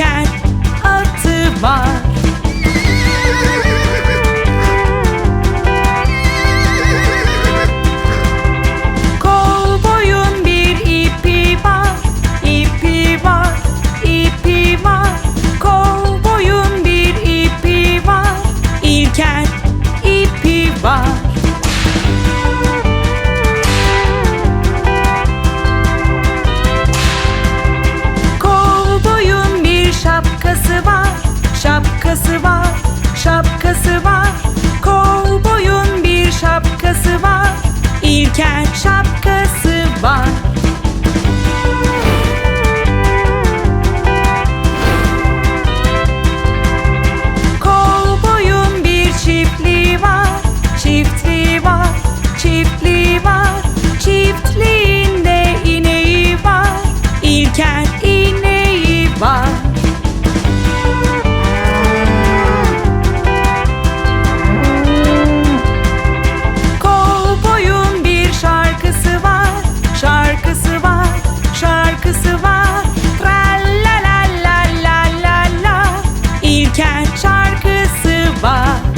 cat out of my şapkası var. şarkısı var.